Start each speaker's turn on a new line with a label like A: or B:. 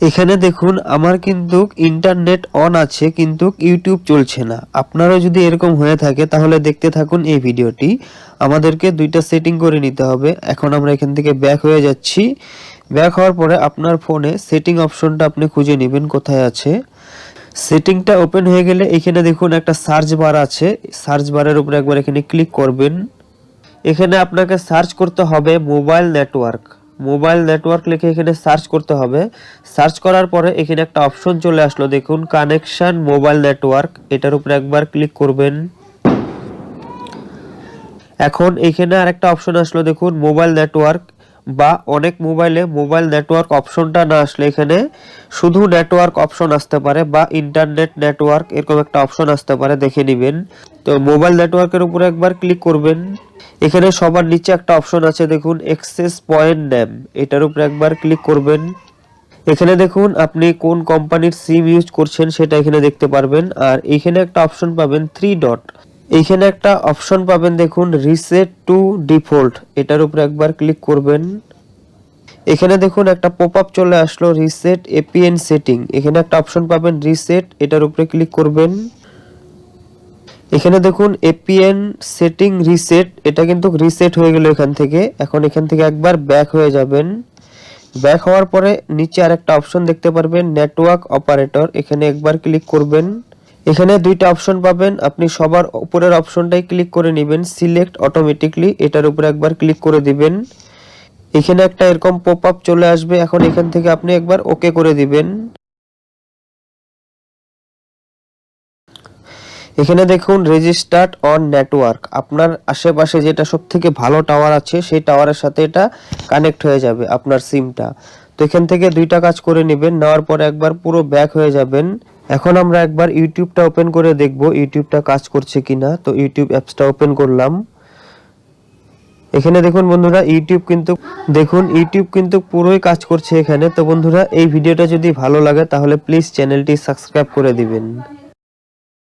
A: এখানে দেখুন, আমার কিন্তু ইন্টারনেট অন আছে, কিন্তু ইউটিউব চলছে না। আপনারও যদি এরকম হয়ে থাকে, তাহলে দেখতে থাকুন এই ভিডিওটি। আমাদেরকে দুইটা সেটিং করে নিতে হবে। এখন আমরা এখান থেকে ব্যাক হয়ে যাচ্ছি। ব্যাক হওয়ার পরে আপনার ফোনে সেটিং অপশনটা আপনি খুঁজে নেবেন কোথায় আছে। সেটিংটা ওপেন হয়ে গেলে এখানে দেখুন একটা সার্চ বার আছে। সার্চ বারের উপরে একবার এখানে ক্লিক করবেন। এখানে আপনাকে সার্চ করতে হবে মোবাইল নেটওয়ার্ক মোবাইল নেটওয়ার্ক লিখে এখানে সার্চ করতে হবে। সার্চ করার পরে এখানে একটা অপশন চলে আসলো, দেখুন, কানেকশন মোবাইল নেটওয়ার্ক। এটার উপরে একবার ক্লিক করবেন। এখন এখানে আরেকটা অপশন আসলো, দেখুন, মোবাইল নেটওয়ার্ক। বা অনেক মোবাইলে মোবাইল নেটওয়ার্ক অপশনটা না আসলে এখানে শুধু নেটওয়ার্ক অপশন আসতে পারে বা ইন্টারনেট নেটওয়ার্ক এরকম একটা অপশন আসতে পারে, দেখে নেবেন। তো মোবাইল নেটওয়ার্কের উপরে একবার ক্লিক করবেন। এখানে সবার নিচে একটা অপশন আছে, দেখুন এক্সেস পয়েন্ট নেম এটার উপরে একবার ক্লিক করবেন। এখানে দেখুন, আপনি কোন কোম্পানির সিম ইউজ করছেন সেটা এখানে দেখতে পারবেন। আর এখানে একটা অপশন পাবেন থ্রি ডট এইখানে একটা অপশন পাবেন দেখুন রিসেট টু ডিফল্ট এটার উপরে একবার ক্লিক করবেন। এখানে দেখুন, একটা পপ আপ চলে আসলো রিসেট এপিএন সেটিং এখানে একটা অপশন পাবেন রিসেট এটার উপরে ক্লিক করবেন। এখানে দেখুন এপিএন সেটিং রিসেট এটা কিন্তু রিসেট হয়ে গেল এখান থেকে। এখন এখান থেকে একবার ব্যাক হয়ে যাবেন। ব্যাক হওয়ার পরে নিচে আরেকটা অপশন দেখতে পারবেন নেটওয়ার্ক অপারেটর এখানে একবার ক্লিক করবেন। এখানে দুইটা অপশন পাবেন। আপনি সবার উপরের অপশনটাই ক্লিক করে নেবেন। সিলেক্ট অটোমেটিকলি এটার উপরে একবার ক্লিক করে দিবেন। এখানে একটা এরকম পপ আপ চলে আসবে। এখন এখান থেকে আপনি একবার ওকে করে দিবেন। এখানে দেখুন রেজিস্টার্ড অন নেটওয়ার্ক আপনার আশেপাশে যেটা সব থেকে ভালো টাওয়ার আছে, সেই টাওয়ারের সাথে এটা কানেক্ট হয়ে যাবে আপনার সিমটা তো এখান থেকে দুইটা কাজ করে নেবেন। নেওয়ার পরে একবার পুরো ব্যাক হয়ে যাবেন। এখন আমরা একবার ইউটিউবটা ওপেন করে দেখব ইউটিউবটা কাজ করছে কিনা। তো ইউটিউব অ্যাপসটা ওপেন করলাম। এখানে দেখুন বন্ধুরা, ইউটিউব কিন্তু, দেখুন, ইউটিউব কিন্তু পুরোই কাজ করছে এখানে। তো বন্ধুরা, এই ভিডিওটা যদি ভালো লাগে তাহলে প্লিজ চ্যানেলটি সাবস্ক্রাইব করে দিবেন।